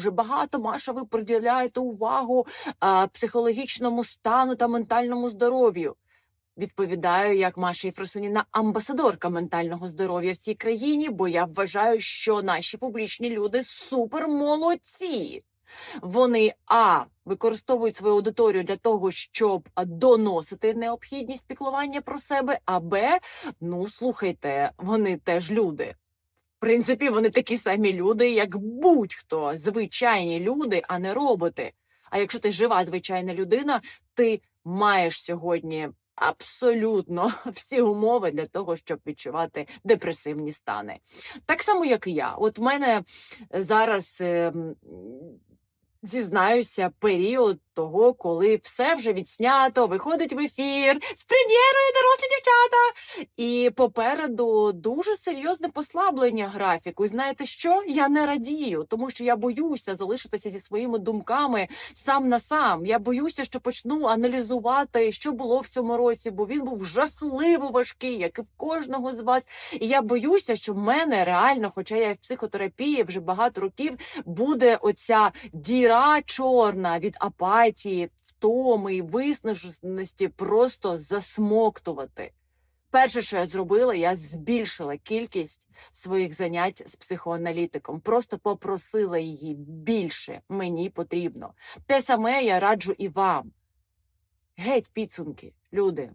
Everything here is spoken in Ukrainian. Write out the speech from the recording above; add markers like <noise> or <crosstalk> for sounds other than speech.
дуже багато. Маша, ви приділяєте увагу а, психологічному стану та ментальному здоров'ю. Відповідаю, як Маша Єфросиніна, амбасадорка ментального здоров'я в цій країні, бо я вважаю, що наші публічні люди супер молодці. Вони а використовують свою аудиторію для того, щоб доносити необхідність піклування про себе. А б, ну слухайте, вони теж люди. Принципі, вони такі самі люди, як будь-хто, звичайні люди, а не роботи. А якщо ти жива звичайна людина, ти маєш сьогодні абсолютно <laughs> всі умови для того, щоб відчувати депресивні стани. Так само, як і я. От в мене зараз. ем, Зізнаюся, період того, коли все вже відснято, виходить в ефір з прем'єрою дорослі дівчата. І попереду дуже серйозне послаблення графіку. І знаєте що? Я не радію, тому що я боюся залишитися зі своїми думками сам на сам. Я боюся, що почну аналізувати, що було в цьому році, бо він був жахливо важкий, як і в кожного з вас. І я боюся, що в мене реально, хоча я в психотерапії вже багато років, буде оця діра чорна від апатії, втоми і виснаженості просто засмоктувати. Перше, що я зробила, я збільшила кількість своїх занять з психоаналітиком. Просто попросила її більше мені потрібно. Те саме я раджу і вам. Геть підсумки, люди.